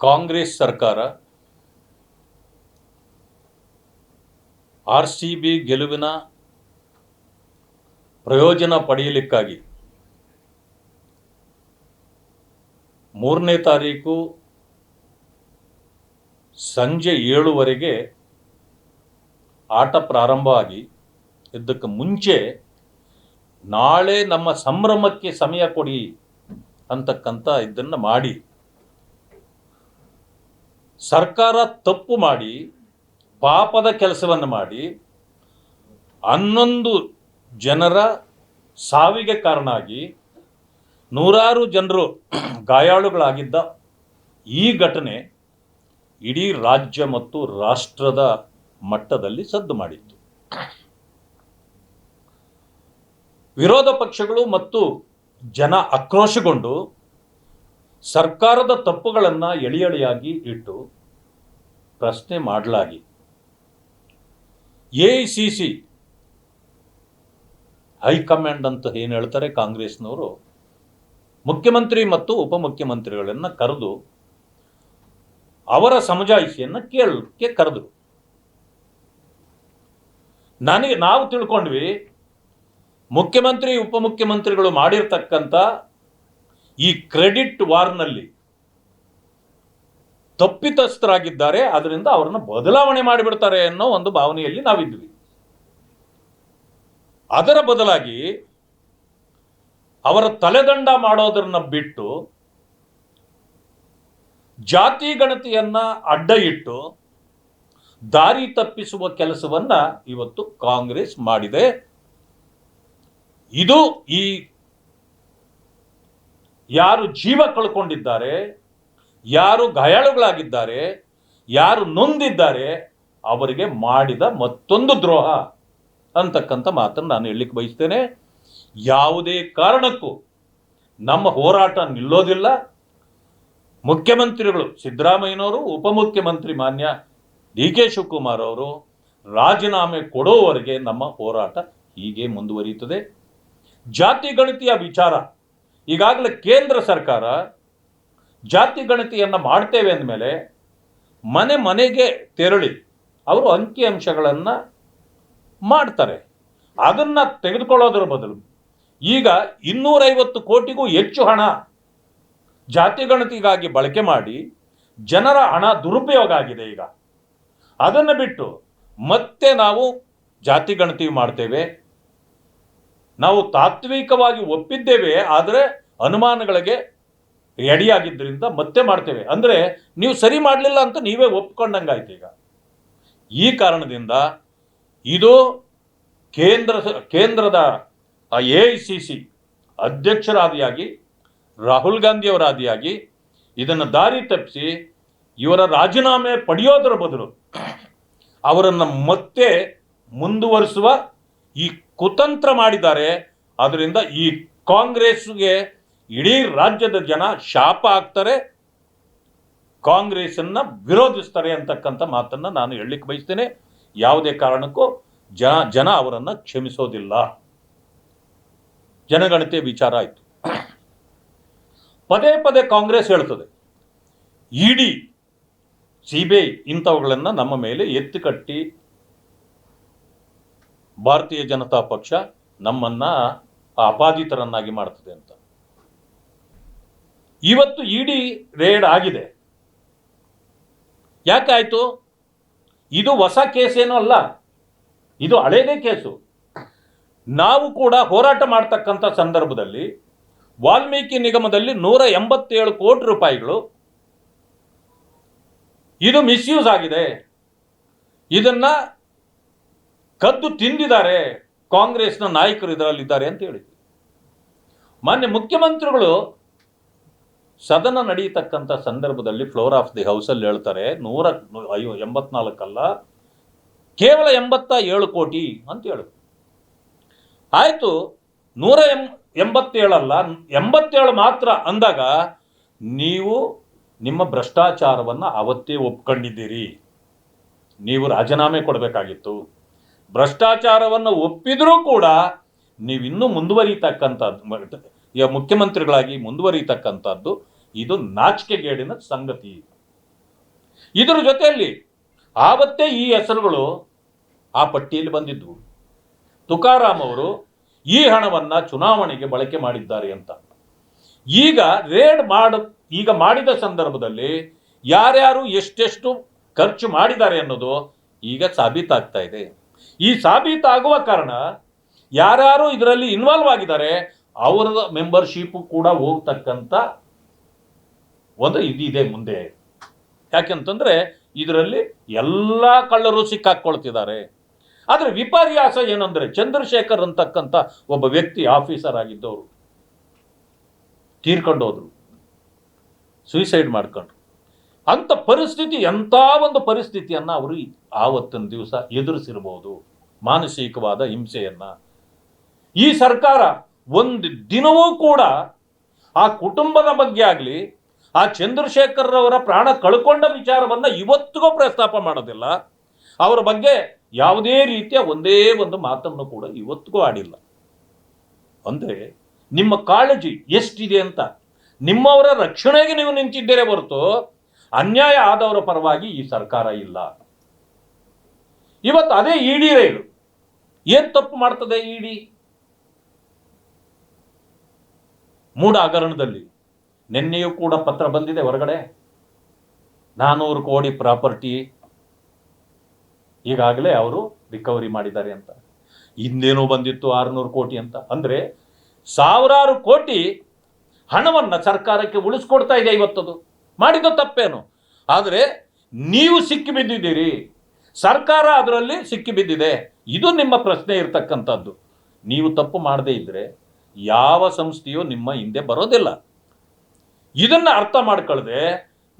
ಕಾಂಗ್ರೆಸ್ ಸರ್ಕಾರ R C B ಗೆಲುವಿನ ಪ್ರಯೋಜನ ಪಡೆಯಲಿಕ್ಕಾಗಿ ಮೂರನೇ ತಾರೀಕು ಸಂಜೆ ಏಳುವರೆಗೆ ಆಟ ಪ್ರಾರಂಭ ಆಗಿ, ಇದಕ್ಕೆ ಮುಂಚೆ ನಾಳೆ ನಮ್ಮ ಸಂಭ್ರಮಕ್ಕೆ ಸಮಯ ಕೊಡಿ ಅಂತಕ್ಕಂಥ ಇದನ್ನು ಮಾಡಿ. ಸರ್ಕಾರ ತಪ್ಪು ಮಾಡಿ, ಪಾಪದ ಕೆಲಸವನ್ನು ಮಾಡಿ, ಹನ್ನೊಂದು ಜನರ ಸಾವಿಗೆ ಕಾರಣ ಆಗಿ ನೂರಾರು ಜನರು ಗಾಯಾಳುಗಳಾಗಿದ್ದ ಈ ಘಟನೆ ಇಡೀ ರಾಜ್ಯ ಮತ್ತು ರಾಷ್ಟ್ರದ ಮಟ್ಟದಲ್ಲಿ ಸದ್ದು ಮಾಡಿತ್ತು. ವಿರೋಧ ಪಕ್ಷಗಳು ಮತ್ತು ಜನ ಆಕ್ರೋಶಗೊಂಡು ಸರ್ಕಾರದ ತಪ್ಪುಗಳನ್ನು ಎಳಿ ಎಳೆಯಾಗಿ ಇಟ್ಟು ಪ್ರಶ್ನೆ ಮಾಡಲಾಗಿ. A I C C high command ಅಂತ ಏನು ಹೇಳ್ತಾರೆ ಕಾಂಗ್ರೆಸ್ನವರು? ಮುಖ್ಯಮಂತ್ರಿ ಮತ್ತು ಉಪಮುಖ್ಯಮಂತ್ರಿಗಳನ್ನು ಕರೆದು ಅವರ ಸಮಜಾಯಿಷಿಯನ್ನು ಕೇಳಕ್ಕೆ ಕರೆದರು. ನನಗೆ ನಾವು ತಿಳ್ಕೊಂಡ್ವಿ ಮುಖ್ಯಮಂತ್ರಿ, ಉಪಮುಖ್ಯಮಂತ್ರಿಗಳು ಮಾಡಿರ್ತಕ್ಕಂಥ ಈ ಕ್ರೆಡಿಟ್ ವಾರ್ನಲ್ಲಿ ತಪ್ಪಿತಸ್ಥರಾಗಿದ್ದಾರೆ ಅದರಿಂದ ಅವರನ್ನು ಬದಲಾವಣೆ ಮಾಡಿಬಿಡ್ತಾರೆ ಅನ್ನೋ ಒಂದು ಭಾವನೆಯಲ್ಲಿ ನಾವಿದ್ವಿ ಅದರ ಬದಲಾಗಿ ಅವರ ತಲೆದಂಡ ಮಾಡೋದನ್ನ ಬಿಟ್ಟು ಜಾತಿ ಗಣತಿಯನ್ನ ಅಡ್ಡ ಇಟ್ಟು ದಾರಿ ತಪ್ಪಿಸುವ ಕೆಲಸವನ್ನ ಇವತ್ತು ಕಾಂಗ್ರೆಸ್ ಮಾಡಿದೆ. ಇದು ಈ ಯಾರು ಜೀವ ಕಳ್ಕೊಂಡಿದ್ದಾರೆ, ಯಾರು ಗಾಯಾಳುಗಳಾಗಿದ್ದಾರೆ, ಯಾರು ನೊಂದಿದ್ದಾರೆ, ಅವರಿಗೆ ಮಾಡಿದ ಮತ್ತೊಂದು ದ್ರೋಹ ಅಂತಕ್ಕಂಥ ಮಾತನ್ನು ನಾನು ಹೇಳಲಿಕ್ಕೆ ಬಯಸ್ತೇನೆ. ಯಾವುದೇ ಕಾರಣಕ್ಕೂ ನಮ್ಮ ಹೋರಾಟ ನಿಲ್ಲೋದಿಲ್ಲ. ಮುಖ್ಯಮಂತ್ರಿಗಳು ಸಿದ್ದರಾಮಯ್ಯನವರು, ಉಪಮುಖ್ಯಮಂತ್ರಿ ಮಾನ್ಯ ಡಿ ಕೆ ಶಿವಕುಮಾರ್ ಅವರು ರಾಜೀನಾಮೆ ಕೊಡೋವರೆಗೆ ನಮ್ಮ ಹೋರಾಟ ಹೀಗೆ ಮುಂದುವರಿಯುತ್ತದೆ. ಜಾತಿ, ಗಣತಿಯ ವಿಚಾರ ಈಗಾಗಲೇ ಕೇಂದ್ರ ಸರ್ಕಾರ ಜಾತಿ ಗಣತಿಯನ್ನು ಮಾಡ್ತೇವೆ ಅಂದಮೇಲೆ ಮನೆ ಮನೆಗೆ ತೆರಳಿ ಅವರು ಅಂಕಿ ಅಂಶಗಳನ್ನು ಮಾಡ್ತಾರೆ. ಅದನ್ನು ತೆಗೆದುಕೊಳ್ಳೋದ್ರ ಬದಲು ಈಗ ಇನ್ನೂರೈವತ್ತು ಕೋಟಿಗೂ ಹೆಚ್ಚು ಹಣ ಜಾತಿ ಗಣತಿಗಾಗಿ ಬಳಕೆ ಮಾಡಿ ಜನರ ಹಣ ದುರುಪಯೋಗ ಆಗಿದೆ ಈಗ. ಅದನ್ನು ಬಿಟ್ಟು ಮತ್ತೆ ನಾವು ಜಾತಿ ಗಣತಿ ಮಾಡ್ತೇವೆ. ನಾವು ತಾತ್ವಿಕವಾಗಿ ಒಪ್ಪಿದ್ದೇವೆ, ಆದರೆ ಅನುಮಾನಗಳಿಗೆ ರೆಡಿಯಾಗಿದ್ದರಿಂದ ಮತ್ತೆ ಮಾಡ್ತೇವೆ. ಅಂದರೆ ನೀವು ಸರಿ ಮಾಡಲಿಲ್ಲ ಅಂತ ನೀವೇ ಒಪ್ಕೊಂಡಂಗಾಯ್ತು ಈಗ. ಈ ಕಾರಣದಿಂದ ಇದು ಕೇಂದ್ರ ಕೇಂದ್ರದ ಎ ಐ ಸಿ ಸಿ ಅಧ್ಯಕ್ಷರಾದಿಯಾಗಿ, ರಾಹುಲ್ ಗಾಂಧಿಯವರಾದಿಯಾಗಿ ಇದನ್ನು ದಾರಿ ತಪ್ಪಿಸಿ ಇವರ ರಾಜೀನಾಮೆ ಪಡೆಯೋದರ ಬದಲು ಅವರನ್ನು ಮತ್ತೆ ಮುಂದುವರಿಸುವ ಈ ಕುತಂತ್ರ ಮಾಡಿದ್ದಾರೆ. ಅದರಿಂದ ಈ ಕಾಂಗ್ರೆಸ್ಗೆ ಇಡೀ ರಾಜ್ಯದ ಜನ ಶಾಪ ಆಗ್ತಾರೆ. ಕಾಂಗ್ರೆಸ್ಸನ್ನ ವಿರೋಧಿಸ್ತಾರೆ ಅಂತಕ್ಕಂಥ ಮಾತನ್ನು ನಾನು ಹೇಳಲಿಕ್ಕೆ ಬಯಸ್ತೇನೆ. ಯಾವುದೇ ಕಾರಣಕ್ಕೂ ಜನ ಜನ ಅವರನ್ನು ಕ್ಷಮಿಸೋದಿಲ್ಲ. ಜನಗಣತಿ ವಿಚಾರ ಆಯಿತು. ಪದೇ ಪದೇ ಕಾಂಗ್ರೆಸ್ ಹೇಳ್ತದೆ, ಇಡಿ ಸಿ ಬಿ ಐ ಇಂಥವುಗಳನ್ನು ನಮ್ಮ ಮೇಲೆ ಎತ್ತಿ ಕಟ್ಟಿ ಭಾರತೀಯ ಜನತಾ ಪಕ್ಷ ನಮ್ಮನ್ನ ಅಪಾದಿತರನ್ನಾಗಿ ಮಾಡ್ತದೆ ಅಂತ. ಇವತ್ತು ಇಡಿ ರೇಡ್ ಆಗಿದೆ. ಯಾಕಾಯ್ತು ಇದು ಹೊಸ ಕೇಸ್ ಏನೂ ಅಲ್ಲ. ಇದು ಹಳೇದೇ ಕೇಸು ನಾವು ಕೂಡ ಹೋರಾಟ ಮಾಡ್ತಕ್ಕಂಥ ಸಂದರ್ಭದಲ್ಲಿ ವಾಲ್ಮೀಕಿ ನಿಗಮದಲ್ಲಿ ನೂರ ಎಂಬತ್ತೇಳು ಕೋಟಿ ರೂಪಾಯಿಗಳು ಇದು ಮಿಸ್ಯೂಸ್ ಆಗಿದೆ. ಇದನ್ನ ಕದ್ದು ತಿಂದಿದ್ದಾರೆ, ಕಾಂಗ್ರೆಸ್ನ ನಾಯಕರು ಇದರಲ್ಲಿದ್ದಾರೆ ಅಂತ ಹೇಳಿದ್ವಿ ಮಾನ್ಯ ಮುಖ್ಯಮಂತ್ರಿಗಳು ಸದನ ನಡೆಯತಕ್ಕಂಥ ಸಂದರ್ಭದಲ್ಲಿ ಫ್ಲೋರ್ ಆಫ್ ದಿ ಹೌಸಲ್ಲಿ ಹೇಳ್ತಾರೆ, ನೂರ ಅಯ್ಯೋ, ಎಂಬತ್ನಾಲ್ಕಲ್ಲ, ಕೇವಲ ಎಂಬತ್ತ ಏಳು ಕೋಟಿ ಅಂತ ಹೇಳು. ಆಯಿತು, ನೂರ ಎಂ ಎಂಬತ್ತೇಳಲ್ಲ, ಎಂಬತ್ತೇಳು ಮಾತ್ರ ಅಂದಾಗ ನೀವು ನಿಮ್ಮ ಭ್ರಷ್ಟಾಚಾರವನ್ನು ಅವತ್ತೇ ಒಪ್ಕೊಂಡಿದ್ದೀರಿ. ನೀವು ರಾಜೀನಾಮೆ ಕೊಡಬೇಕಾಗಿತ್ತು. ಭ್ರಷ್ಟಾಚಾರವನ್ನು ಒಪ್ಪಿದರೂ ಕೂಡ ನೀವಿನ್ನೂ ಮುಂದುವರಿತಕ್ಕಂಥದ್ದು ಮುಖ್ಯಮಂತ್ರಿಗಳಾಗಿ ಮುಂದುವರಿತಕ್ಕಂಥದ್ದು ಇದು ನಾಚಿಕೆಗೇಡಿನ ಸಂಗತಿ. ಇದರ ಜೊತೆಯಲ್ಲಿ ಆವತ್ತೇ ಈ ಹೆಸರುಗಳು ಆ ಪಟ್ಟಿಯಲ್ಲಿ ಬಂದಿದ್ವು. ತುಕಾರಾಮ್ ಅವರು ಈ ಹಣವನ್ನು ಚುನಾವಣೆಗೆ ಬಳಕೆ ಮಾಡಿದ್ದಾರೆ ಅಂತ. ಈಗ ರೇಡ್ ಮಾಡ, ಈಗ ಮಾಡಿದ ಸಂದರ್ಭದಲ್ಲಿ ಯಾರ್ಯಾರು ಎಷ್ಟೆಷ್ಟು ಖರ್ಚು ಮಾಡಿದ್ದಾರೆ ಅನ್ನೋದು ಈಗ ಸಾಬೀತಾಗ್ತಾ ಇದೆ. ಈ ಸಾಬೀತಾಗುವ ಕಾರಣ ಯಾರ್ಯಾರು ಇದರಲ್ಲಿ ಇನ್ವಾಲ್ವ್ ಆಗಿದ್ದಾರೆ ಅವರ ಮೆಂಬರ್ಶಿಪ್ ಕೂಡ ಹೋಗ್ತಕ್ಕಂಥ ಒಂದು ಇದಿದೆ ಮುಂದೆ. ಯಾಕೆಂತಂದರೆ ಇದರಲ್ಲಿ ಎಲ್ಲ ಕಳ್ಳರು ಸಿಕ್ಕಾಕ್ಕೊಳ್ತಿದ್ದಾರೆ. ಆದರೆ ವಿಪರ್ಯಾಸ ಏನಂದರೆ ಚಂದ್ರಶೇಖರ್ ಅಂತಕ್ಕಂಥ ಒಬ್ಬ ವ್ಯಕ್ತಿ ಆಫೀಸರ್ ಆಗಿದ್ದವರು. ತೀರ್ಕೊಂಡೋದ್ರು. ಸೂಸೈಡ್ ಮಾಡ್ಕೊಂಡ್ರು. ಅಂತ ಪರಿಸ್ಥಿತಿ, ಎಂಥ ಒಂದು ಪರಿಸ್ಥಿತಿಯನ್ನು ಅವರು ಆವತ್ತಿನ ದಿವಸ ಎದುರಿಸಿರ್ಬೋದು. ಮಾನಸಿಕವಾದ ಹಿಂಸೆಯನ್ನ. ಈ ಸರ್ಕಾರ ಒಂದು ದಿನವೂ ಕೂಡ ಆ ಕುಟುಂಬದ ಬಗ್ಗೆ ಆಗಲಿ, ಆ ಚಂದ್ರಶೇಖರ್ರವರ ಪ್ರಾಣ ಕಳ್ಕೊಂಡ ವಿಚಾರವನ್ನು ಇವತ್ತಿಗೂ ಪ್ರಸ್ತಾಪ ಮಾಡೋದಿಲ್ಲ. ಅವರ ಬಗ್ಗೆ ಯಾವುದೇ ರೀತಿಯ ಒಂದೇ ಒಂದು ಮಾತನ್ನು ಕೂಡ ಇವತ್ತಿಗೂ ಆಡಿಲ್ಲ. ಅಂದರೆ ನಿಮ್ಮ ಕಾಳಜಿ ಎಷ್ಟಿದೆ ಅಂತ, ನಿಮ್ಮವರ ರಕ್ಷಣೆಗೆ ನೀವು ನಿಂತಿದ್ದೀರೇ ಹೊರತು ಅನ್ಯಾಯ ಆದವರ ಪರವಾಗಿ ಈ ಸರ್ಕಾರ ಇಲ್ಲ. ಇವತ್ತು ಅದೇ ಇಡಿ ರೈಲು. ಏನ್ ತಪ್ಪು ಮಾಡ್ತದೆ ಇಡಿ? ಮೂಡ ಹಗರಣದಲ್ಲಿ ನಿನ್ನೆಯೂ ಕೂಡ ಪತ್ರ ಬಂದಿದೆ ಹೊರಗಡೆ. ನಾನೂರು ಕೋಟಿ ಪ್ರಾಪರ್ಟಿ ಈಗಾಗಲೇ ಅವರು ರಿಕವರಿ ಮಾಡಿದ್ದಾರೆ ಅಂತ. ಹಿಂದೇನೋ ಬಂದಿತ್ತು ಆರುನೂರು ಕೋಟಿ ಅಂತ. ಅಂದ್ರೆ ಸಾವಿರಾರು ಕೋಟಿ ಹಣವನ್ನು ಸರ್ಕಾರಕ್ಕೆ ಉಳಿಸ್ಕೊಡ್ತಾ ಇದೆ ಇವತ್ತದು. ಮಾಡಿದ ತಪ್ಪೇನು? ಆದರೆ ನೀವು ಸಿಕ್ಕಿ ಬಿದ್ದಿದ್ದೀರಿ ಸರ್ಕಾರ ಅದರಲ್ಲಿ ಸಿಕ್ಕಿ ಬಿದ್ದಿದೆ ಇದು ನಿಮ್ಮ ಪ್ರಶ್ನೆ ಇರತಕ್ಕಂಥದ್ದು. ನೀವು ತಪ್ಪು ಮಾಡದೇ ಇದ್ದರೆ ಯಾವ ಸಂಸ್ಥೆಯೂ ನಿಮ್ಮ ಹಿಂದೆ ಬರೋದಿಲ್ಲ. ಇದನ್ನು ಅರ್ಥ ಮಾಡ್ಕೊಳ್ಳದೆ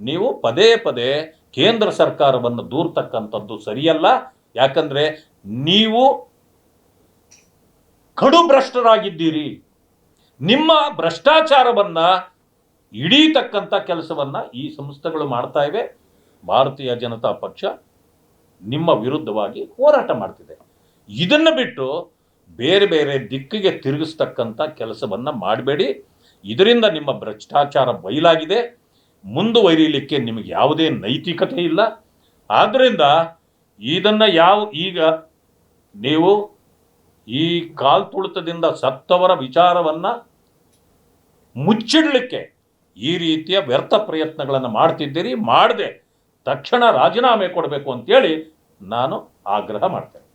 ನೀವು ಪದೇ ಪದೇ ಕೇಂದ್ರ ಸರ್ಕಾರವನ್ನು ದೂರ್ತಕ್ಕಂಥದ್ದು ಸರಿಯಲ್ಲ. ಯಾಕಂದರೆ ನೀವು ಕಡು ಭ್ರಷ್ಟರಾಗಿದ್ದೀರಿ ನಿಮ್ಮ ಭ್ರಷ್ಟಾಚಾರವನ್ನ ಹಿಡೀತಕ್ಕಂಥ ಕೆಲಸವನ್ನು ಈ ಸಂಸ್ಥೆಗಳು ಮಾಡ್ತಾ ಇವೆ. ಭಾರತೀಯ ಜನತಾ ಪಕ್ಷ ನಿಮ್ಮ ವಿರುದ್ಧವಾಗಿ ಹೋರಾಟ ಮಾಡ್ತಿದೆ. ಇದನ್ನು ಬಿಟ್ಟು ಬೇರೆ ಬೇರೆ ದಿಕ್ಕಿಗೆ ತಿರುಗಿಸ್ತಕ್ಕಂಥ ಕೆಲಸವನ್ನು ಮಾಡಬೇಡಿ. ಇದರಿಂದ ನಿಮ್ಮ ಭ್ರಷ್ಟಾಚಾರ ಬಯಲಾಗಿದೆ. ಮುಂದುವರಿಯಲಿಕ್ಕೆ ನಿಮಗೆ ಯಾವುದೇ ನೈತಿಕತೆ ಇಲ್ಲ. ಆದ್ದರಿಂದ ಇದನ್ನು ಯಾವ ಈಗ ನೀವು ಈ ಕಾಲ್ತುಳಿತದಿಂದ ಸತ್ತವರ ವಿಚಾರವನ್ನು ಮುಚ್ಚಿಡಲಿಕ್ಕೆ ಈ ರೀತಿಯ ವ್ಯರ್ಥ ಪ್ರಯತ್ನಗಳನ್ನು ಮಾಡ್ತಿದ್ದೀರಿ ಮಾಡದೆ ತಕ್ಷಣ ರಾಜೀನಾಮೆ ಕೊಡಬೇಕು ಅಂತೇಳಿ ನಾನು ಆಗ್ರಹ ಮಾಡ್ತೇನೆ.